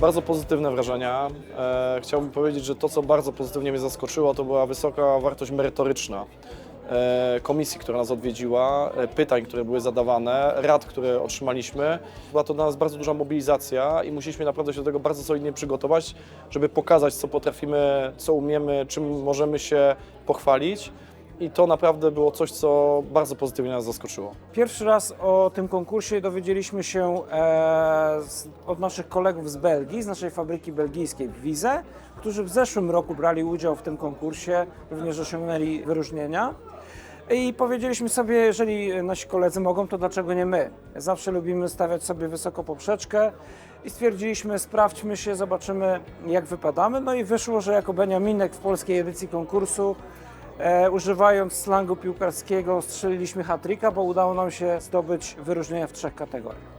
Bardzo pozytywne wrażenia. E, chciałbym powiedzieć, że to, co bardzo pozytywnie mnie zaskoczyło, to była wysoka wartość merytoryczna e, komisji, która nas odwiedziła, e, pytań, które były zadawane, rad, które otrzymaliśmy. Była to dla nas bardzo duża mobilizacja i musieliśmy naprawdę się do tego bardzo solidnie przygotować, żeby pokazać, co potrafimy, co umiemy, czym możemy się pochwalić. I to naprawdę było coś, co bardzo pozytywnie nas zaskoczyło. Pierwszy raz o tym konkursie dowiedzieliśmy się e, z, od naszych kolegów z Belgii, z naszej fabryki belgijskiej w Wize, którzy w zeszłym roku brali udział w tym konkursie, również osiągnęli wyróżnienia. I powiedzieliśmy sobie, jeżeli nasi koledzy mogą, to dlaczego nie my? Zawsze lubimy stawiać sobie wysoko poprzeczkę i stwierdziliśmy, sprawdźmy się, zobaczymy jak wypadamy. No i wyszło, że jako Beniaminek w polskiej edycji konkursu E, używając slangu piłkarskiego strzeliliśmy hat-tricka, bo udało nam się zdobyć wyróżnienia w trzech kategoriach.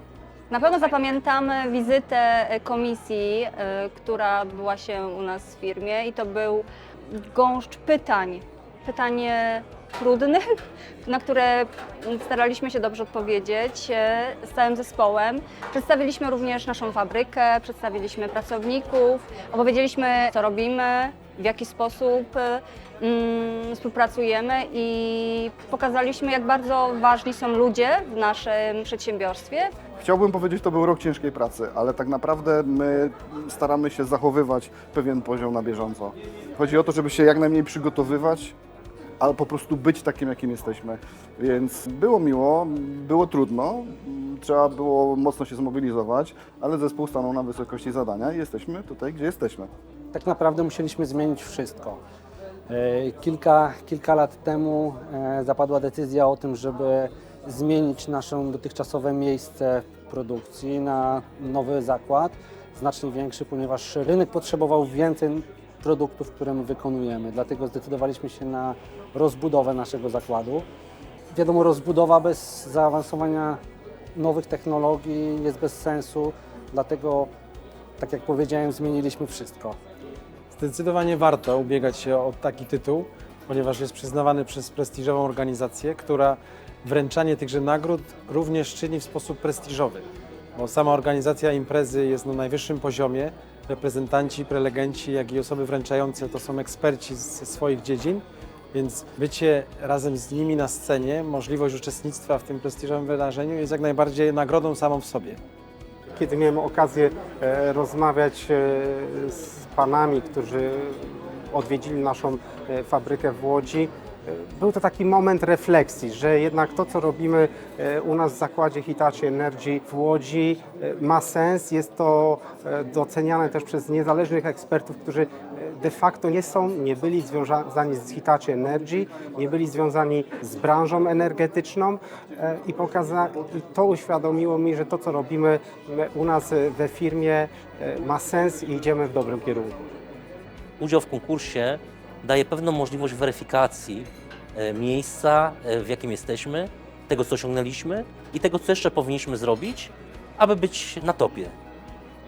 Na pewno zapamiętamy wizytę komisji, y, która była się u nas w firmie i to był gąszcz pytań. Pytań e, trudnych, na które staraliśmy się dobrze odpowiedzieć e, z całym zespołem. Przedstawiliśmy również naszą fabrykę, przedstawiliśmy pracowników, opowiedzieliśmy co robimy, w jaki sposób e, mm, współpracujemy i pokazaliśmy jak bardzo ważni są ludzie w naszym przedsiębiorstwie, Chciałbym powiedzieć, to był rok ciężkiej pracy, ale tak naprawdę my staramy się zachowywać pewien poziom na bieżąco. Chodzi o to, żeby się jak najmniej przygotowywać, ale po prostu być takim, jakim jesteśmy. Więc było miło, było trudno, trzeba było mocno się zmobilizować, ale zespół stanął na wysokości zadania i jesteśmy tutaj, gdzie jesteśmy. Tak naprawdę musieliśmy zmienić wszystko. E, Kilka, kilka lat temu e, zapadła decyzja o tym, żeby zmienić nasze dotychczasowe miejsce produkcji na nowy zakład, znacznie większy, ponieważ rynek potrzebował więcej produktów, które my wykonujemy. Dlatego zdecydowaliśmy się na rozbudowę naszego zakładu. Wiadomo, rozbudowa bez zaawansowania nowych technologii jest bez sensu, dlatego, tak jak powiedziałem, zmieniliśmy wszystko. Zdecydowanie warto ubiegać się o taki tytuł, ponieważ jest przyznawany przez prestiżową organizację, która wręczanie tychże nagród również czyni w sposób prestiżowy. Bo sama organizacja imprezy jest na najwyższym poziomie. Reprezentanci, prelegenci, jak i osoby wręczające to są eksperci ze swoich dziedzin, więc bycie razem z nimi na scenie, możliwość uczestnictwa w tym prestiżowym wydarzeniu jest jak najbardziej nagrodą samą w sobie. Kiedy miałem okazję e, rozmawiać e, z panami, którzy odwiedzili naszą e, fabrykę w Łodzi, był to taki moment refleksji, że jednak to, co robimy e, u nas w zakładzie Hitachi Energy w Łodzi e, ma sens. Jest to e, doceniane też przez niezależnych ekspertów, którzy de facto nie są, nie byli związani z Hitachi Energy, nie byli związani z branżą energetyczną i, pokaza- i to uświadomiło mi, że to, co robimy u nas we firmie ma sens i idziemy w dobrym kierunku. udział w konkursie daje pewną możliwość weryfikacji e, miejsca, e, w jakim jesteśmy, tego, co osiągnęliśmy i tego, co jeszcze powinniśmy zrobić, aby być na topie.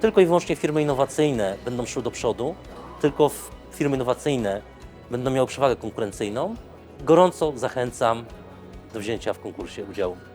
Tylko i wyłącznie firmy innowacyjne będą szły do przodu, tylko firmy innowacyjne będą miały przewagę konkurencyjną. Gorąco zachęcam do wzięcia w konkursie udziału.